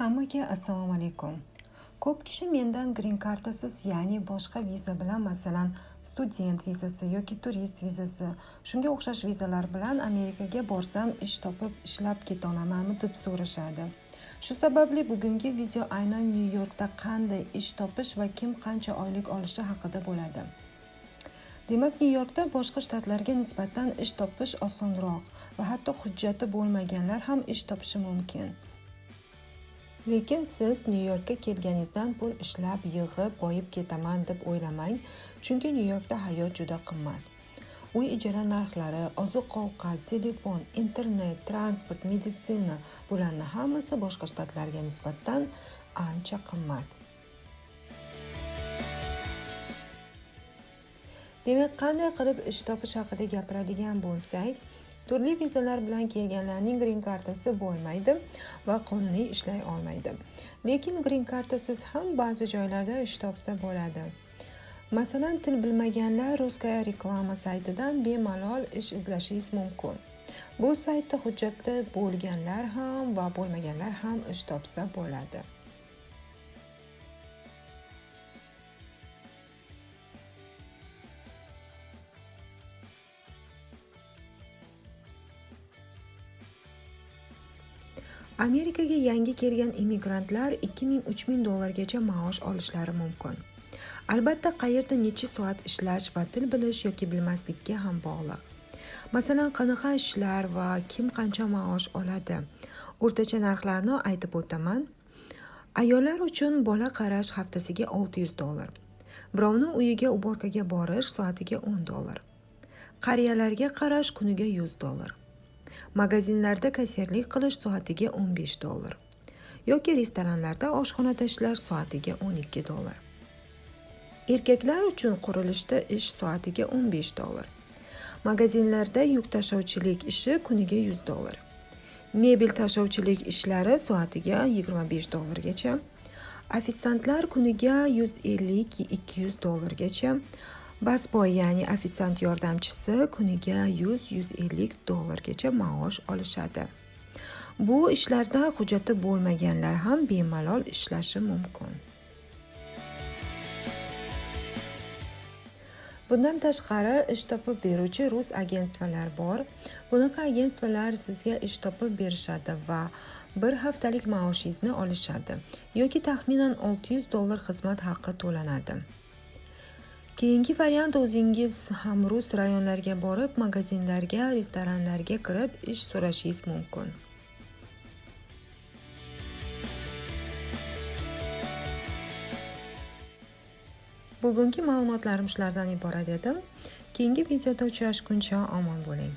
Hammaga assalomu alaykum. Ko'p kishi mendan green kartasiz, ya'ni boshqa viza bilan, masalan, student vizasi yoki turist vizasi, shunga o'xshash vizalar bilan Amerikaga borsam ish topib ishlab keta olamanmi deb so'rashadi. Shu sababli bugungi video aynan Nyu-Yorkda qanday ish topish va kim qancha oylik olishi haqida bo'ladi. Demak, Nyu-Yorkda boshqa shtatlarga nisbatan ish topish osonroq va hatto hujjati bo'lmaganlar ham ish topishi mumkin. Lekin siz Nyu-Yorkka kelganingizdan pul ishlab, yig'ib, boyib ketaman deb o'ylamang, chunki Nyu-Yorkda hayot juda qimmat. Uy ijara narxlari, oziq-ovqat, telefon, internet, transport, meditsina bularni hammasi boshqa shtatlarga nisbatan ancha qimmat. Demak, qanday qilib ish topish haqida gapiradigan bo'lsak, turli vizalar bilan kelganlarning green kartasi bo'lmaydi va qonuniy ishlay olmaydi. Lekin green kartasiz ham ba'zi joylarda ish topsa bo'ladi. Masalan, til bilmaganlar Ruskaya reklama saytidan bemalol ish izlashingiz mumkin. Bu saytda hujjatda bo'lganlar ham va bo'lmaganlar ham ish topsa bo'ladi. Amerikaga yangi kelgan immigrantlar 2000-3000 dollargacha maosh olishlari mumkin. Albatta, qayerda necha soat ishlash va til bilish yoki bilmaslikka ham bog'liq. Masalan, qanaqa ishlar va kim qancha maosh oladi? O'rtacha narxlarni aytib o'taman. Ayollar uchun bola qarash haftasiga 600 dollar. Birovni uyiga uborkaga borish soatiga 10 dollar. Qariyalarga qarash kuniga 100 dollar. Magazinlarda kasserlik qilish soatiga 15 dollar yoki restoranlarda oshxonada ishlash soatiga 12 dollar. Erkaklar uchun qurilishda ish soatiga 15 dollar. Magazinlarda yuk tashuvchilik ishi kuniga 100 dollar. Mebel tashuvchilik ishlari soatiga 25 dollargacha. Ofitsiantlar kuniga 150-200 dollargacha. Basboy ya'ni ofitsiant yordamchisi kuniga 100-150 dollargacha maosh olishadi. Bu ishlarda hujjati bo'lmaganlar ham bemalol ishlashi mumkin. Bundan tashqari ish topib beruvchi rus agentstvalar bor. Bunaqa agentstvalar sizga ish topib berishadi va bir haftalik maoshingizni olishadi yoki taxminan 600 dollar xizmat haqi to'lanadi. Keyingi variant o'zingiz ham rus rayonlarga borib, magazinlarga, restoranlarga kirib ish so'rashingiz mumkin. Bugungi ma'lumotlarim shulardan iborat edi. Keyingi videoda uchrashguncha omon bo'ling.